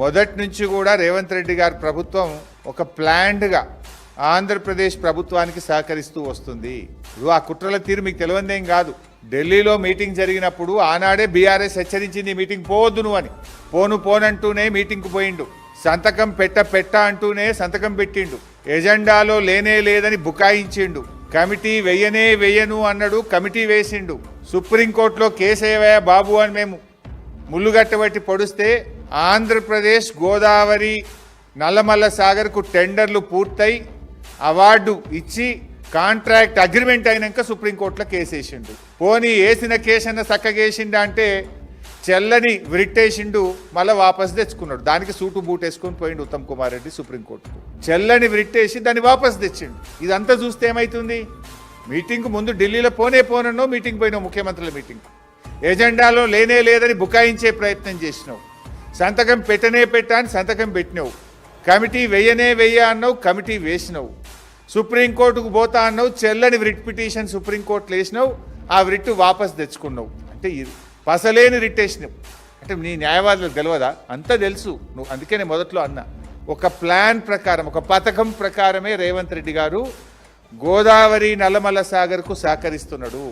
మొదటి నుంచి కూడా రేవంత్ రెడ్డి గారి ప్రభుత్వం ఒక ప్లాన్డ్గా ఆంధ్రప్రదేశ్ ప్రభుత్వానికి సహకరిస్తూ వస్తుంది. ఇప్పుడు ఆ కుట్రల తీరు మీకు తెలియందేం కాదు. ఢిల్లీలో మీటింగ్ జరిగినప్పుడు ఆనాడే బీఆర్ఎస్ హెచ్చరించింది మీటింగ్ పోవద్దు నువ్వు అని. పోను పోనంటూనే మీటింగ్కు పోయిండు. సంతకం పెట్ట పెట్ట అంటూనే సంతకం పెట్టిండు. ఎజెండాలో లేనే లేదని బుకాయించిండు. కమిటీ వెయ్యనే వెయ్యను అన్నాడు కమిటీ వేసిండు. సుప్రీంకోర్టులో కేసేవయ్య బాబు అని మేము ముళ్ళుగట్టబట్టి పొడిస్తే ఆంధ్రప్రదేశ్ గోదావరి నల్లమల్ల సాగర్కు టెండర్లు పూర్తయి అవార్డు ఇచ్చి కాంట్రాక్ట్ అగ్రిమెంట్ అయినాక సుప్రీంకోర్టులో కేసేసిండు. పోనీ వేసిన కేసన్న చక్కగేసిండా అంటే చెల్లని విరిట్టేసిండు మళ్ళీ వాపస్ తెచ్చుకున్నాడు. దానికి సూటు బూట్ వేసుకొని పోయిండు ఉత్తమ్ కుమార్ రెడ్డి సుప్రీంకోర్టుకు. చెల్లని విరిట్టేసి దాన్ని వాపస్ తెచ్చిండు. ఇదంతా చూస్తే ఏమైతుంది? మీటింగ్ ముందు ఢిల్లీలో పోనే పోనన్నో మీటింగ్ పోయినావు ముఖ్యమంత్రుల మీటింగ్. ఎజెండాలో లేనే లేదని బుకాయించే ప్రయత్నం చేసినావు. సంతకం పెట్టనే పెట్టా అని సంతకం పెట్టినావు. కమిటీ వెయ్యనే వెయ్య అన్నావు కమిటీ వేసినావు. సుప్రీంకోర్టుకు పోతా అన్నావు చెల్లని రిట్ పిటిషన్ సుప్రీంకోర్టులో వేసినావు ఆ రిట్టు వాపస్ తెచ్చుకున్నావు. అంటే ఇది పసలేని రిట్ వేసినావు అంటే నీ న్యాయవాదులకు తెలియదా అంతా తెలుసు. నువ్వు అందుకే నేను మొదట్లో అన్నా. ఒక ప్లాన్ ప్రకారం ఒక పథకం ప్రకారమే రేవంత్ రెడ్డి గారు గోదావరి నల్లమల్ల సాగర్కు సహకరిస్తున్నాడు.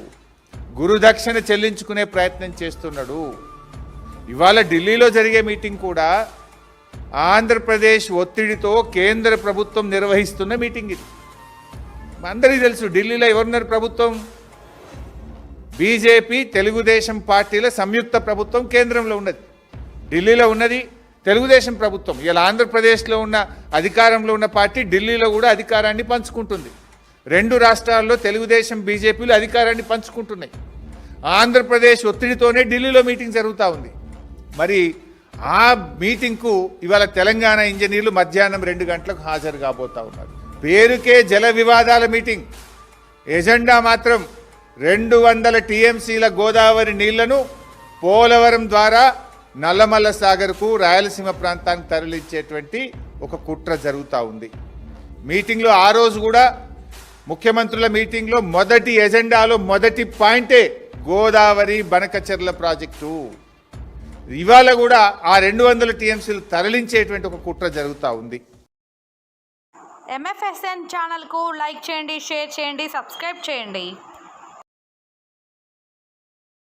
గురుదక్షిణ చెల్లించుకునే ప్రయత్నం చేస్తున్నాడు. ఇవాళ ఢిల్లీలో జరిగే మీటింగ్ కూడా ఆంధ్రప్రదేశ్ ఒత్తిడితో కేంద్ర ప్రభుత్వం నిర్వహిస్తున్న మీటింగ్ ఇది. అందరికీ తెలుసు ఢిల్లీలో ఎవరున్నారు ప్రభుత్వం? బీజేపీ తెలుగుదేశం పార్టీల సంయుక్త ప్రభుత్వం కేంద్రంలో ఉన్నది. ఢిల్లీలో ఉన్నది తెలుగుదేశం ప్రభుత్వం. ఇలా ఆంధ్రప్రదేశ్లో ఉన్న అధికారంలో ఉన్న పార్టీ ఢిల్లీలో కూడా అధికారాన్ని పంచుకుంటుంది. రెండు రాష్ట్రాల్లో తెలుగుదేశం బీజేపీలు అధికారాన్ని పంచుకుంటున్నాయి. ఆంధ్రప్రదేశ్ ఒత్తిడితోనే ఢిల్లీలో మీటింగ్ జరుగుతూ ఉంది. మరి ఆ మీటింగ్కు ఇవాళ తెలంగాణ ఇంజనీర్లు మధ్యాహ్నం రెండు గంటలకు హాజరు కాబోతా ఉన్నారు. పేరుకే జల వివాదాల మీటింగ్. ఎజెండా మాత్రం రెండు వందల టీఎంసీల గోదావరి నీళ్ళను పోలవరం ద్వారా నల్లమల్ల సాగర్కు రాయలసీమ ప్రాంతానికి తరలించేటువంటి ఒక కుట్ర జరుగుతూ ఉంది. మీటింగ్లో ఆ రోజు కూడా ముఖ్యమంత్రుల మీటింగ్లో మొదటి ఎజెండాలో మొదటి పాయింటే గోదావరి బనకచెర్ల ప్రాజెక్టు. ఇవాళ కూడా ఆ రెండు వందల టీఎంసీలు తరలించేటువంటి ఒక కుట్ర జరుగుతూ ఉంది. ఎంఎఫ్ఎస్ఎన్ ఛానల్కు లైక్ చేయండి షేర్ చేయండి సబ్స్క్రైబ్ చేయండి.